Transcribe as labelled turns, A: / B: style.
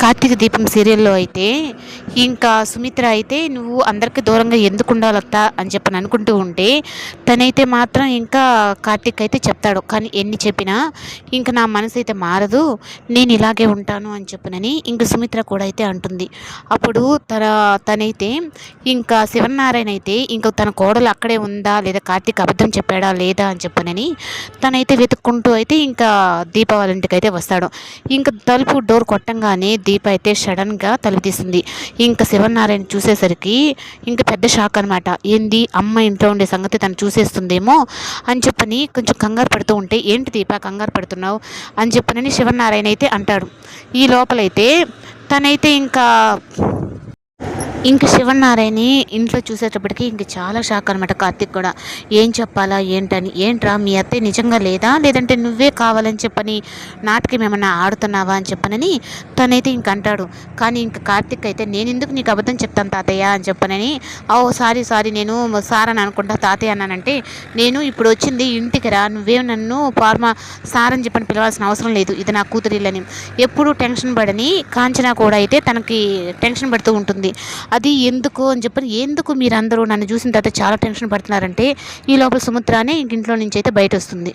A: కార్తీక దీపం సీరియల్లో అయితే ఇంకా సుమిత్ర అయితే నువ్వు అందరికీ దూరంగా ఎందుకు ఉండాలత్తా అని చెప్పని అనుకుంటూ ఉంటే తనైతే మాత్రం ఇంకా కార్తీక్ అయితే చెప్తాడు కానీ ఎన్ని చెప్పినా ఇంకా నా మనసు అయితే మారదు నేను ఇలాగే ఉంటాను అని చెప్పనని ఇంక సుమిత్ర కూడా అయితే అంటుంది. అప్పుడు తన తనైతే ఇంకా శివనారాయణ అయితే ఇంకా తన కోడలు అక్కడే ఉందా లేదా కార్తిక్ అబద్ధం చెప్పాడా లేదా అని చెప్పనని తనైతే వెతుక్కుంటూ అయితే ఇంకా దీపావళి ఇంటికి అయితే వస్తాడు. ఇంకా తలుపు డోర్ కొట్టంగానే దీప అయితే సడన్గా తలుపు తీస్తుంది ఇంకా శివనారాయణ చూసేసరికి ఇంకా పెద్ద షాక్ అనమాట ఏంది? అమ్మ ఇంట్లో ఉండే సంగతి తను చూసేస్తుందేమో అని చెప్పని కొంచెం కంగారు పడుతూ ఉంటే ఏంటి దీప కంగారు పడుతున్నావు? అని చెప్పనని శివనారాయణ అయితే అంటాడు. ఈ లోపలైతే తనైతే ఇంకా ఇంక శివనారాయణని ఇంట్లో చూసేటప్పటికి ఇంక చాలా షాక్ అనమాట కార్తీక్ కూడా. ఏం చెప్పాలా ఏంటని ఏంట్రా మీ అత్తయ్య నిజంగా లేదా? లేదంటే నువ్వే కావాలని చెప్పని నాటకం ఏమన్నా ఆడుతున్నావా అని చెప్పనని తనైతే ఇంక అంటాడు. కానీ ఇంక కార్తీక్ అయితే నేను ఎందుకు నీకు అబద్ధం చెప్తాను తాతయ్య అని చెప్పనని ఓ సారీ సారీ నేను సార్ అని అనుకుంటా తాతయ్య అన్నానంటే నేను ఇప్పుడు వచ్చింది ఇంటికి రా నువ్వేం నన్ను ఫార్మా సార్ అని చెప్పని పిలవాల్సిన అవసరం లేదు. ఇది నా కూతురిల్లని. ఎప్పుడు టెన్షన్ పడని కాంచన కూడా అయితే తనకి టెన్షన్ పడుతూ ఉంటుంది. అది ఎందుకు అని చెప్పని ఎందుకు మీరందరూ నన్ను చూసిన తర్వాత చాలా టెన్షన్ పడుతున్నారంటే ఈ లోపల సుమిత్రానే ఇంట్లో నుంచి అయితే బయట వస్తుంది